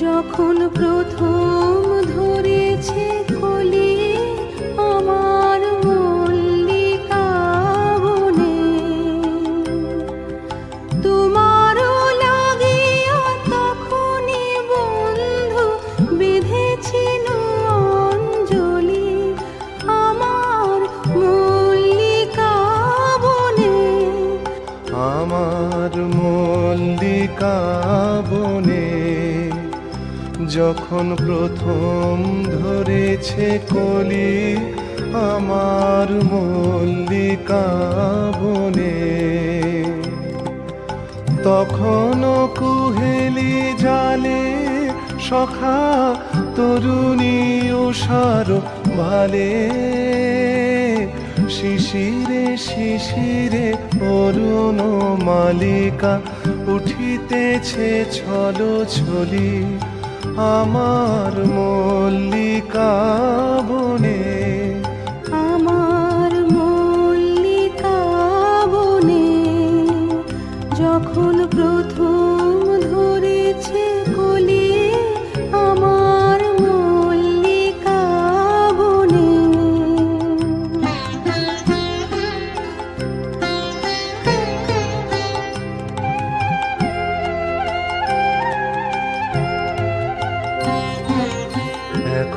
যখন প্রথম ধরেছে কলি আমার মল্লিকাবনে তোমারও লাগিয়া তখনই বন্ধু বেঁধেছিল অঞ্জলি আমার মল্লিকাবনে আমার মল্লিকা যখন প্রথম ধরেছে কলি, আমার মল্লিকা বনে। তখনও কুহেলি জালে, সখা, তরুণী উষার ভালে শিশিরে শিশিরে অরুণ মালিকা, উঠিতেছে ছলো ছলি আমার মল্লিকা বনে। আমার মল্লিকা বনে যখন প্রথম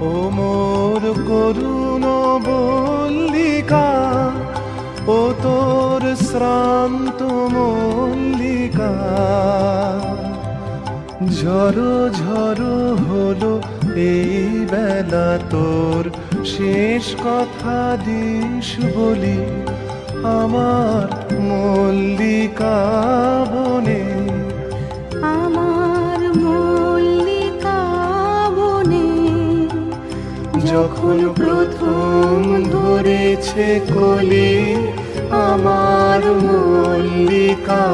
ও মোর করুণ বল্লিকা ও তোর শ্রান্ত মল্লিকা। ঝড়ো ঝড়ো হলো এই বেলা তোর শেষ কথা দিস বলি, আমার মল্লিকা বনে। আমার মল্লিকা যখন প্রথম ধরেছে কলি আমার মল্লিকা